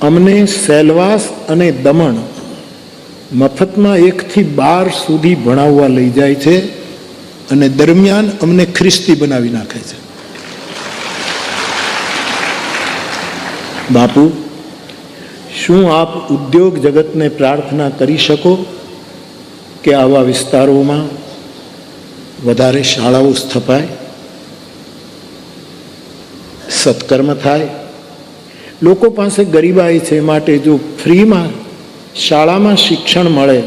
અમને સેલવાસ અને દમણ મફતમાં એકથી બાર સુધી ભણાવવા લઈ જાય છે અને દરમિયાન અમને ખ્રિસ્તી બનાવી નાખે છે. બાપુ, શું આપ ઉદ્યોગ જગતને પ્રાર્થના કરી શકો કે આવા વિસ્તારોમાં વધારે શાળાઓ સ્થપાય, સત્કર્મ થાય લોકો પાસે ગરીબાઈ છે માટે જો ફ્રીમાં શાળામાં શિક્ષણ મળે,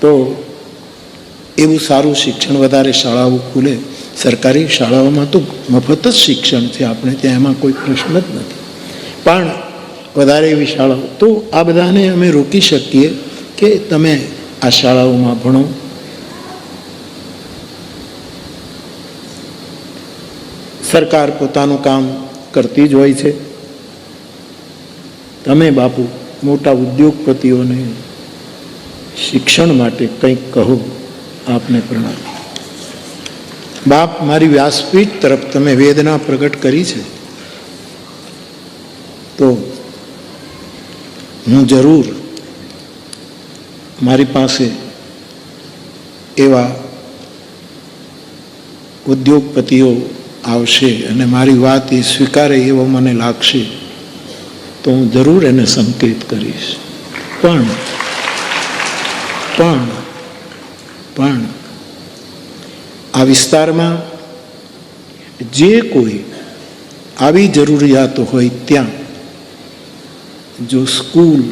તો એવું સારું શિક્ષણ વધારે શાળાઓ ખુલે. સરકારી શાળાઓમાં તો મફત જ શિક્ષણ છે, આપણે ત્યાં એમાં કોઈ પ્રશ્ન જ નથી. પણ વધારે એવી શાળાઓ, તો આ બધાને અમે રોકી શકીએ કે તમે આ શાળાઓમાં ભણો. સરકાર પોતાનું કામ કરતી જ હોય છે. તમે બાપુ મોટા ઉદ્યોગપતિઓને શિક્ષણ માટે કંઈક કહો, આપને પ્રણામ. બાપ, મારી વ્યાસપીઠ તરફ તમે વેદના પ્રગટ કરી છે. તો હું જરૂર મારી પાસે એવા ઉદ્યોગપતિઓ આવશે અને મારી વાત એ સ્વીકારે એવો મને લાગશે, તો હું જરૂર એને સંકેત કરીશ. પણ પણ પણ, આ વિસ્તારમાં જે કોઈ આવી જરૂરિયાતો હોય ત્યાં, જો સ્કૂલ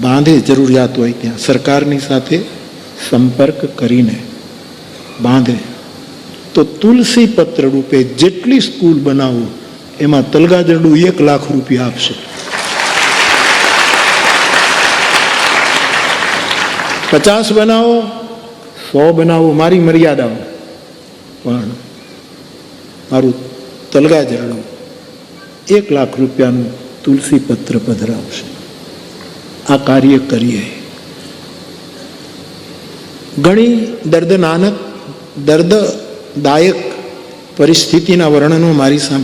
બાંધે જરૂરિયાત હોય ત્યાં, સરકારની સાથે સંપર્ક કરીને બાંધે. તો તુલસી પત્ર રૂપે જેટલી સ્કૂલ બનાવો, એમાં તલગાજરડું એક લાખ રૂપિયા આપશે. પચાસ બનાવો, સો બનાવો, મારી મર્યાદાઓ પણ મારું તલગાજરડું એક લાખ રૂપિયાનું તુલસી પત્ર પધરાવશે. આ કાર્ય કરીએ. ઘણી દર્દનાનક દર્દદાયક પરિસ્થિતિના વર્ણનો મારી સામે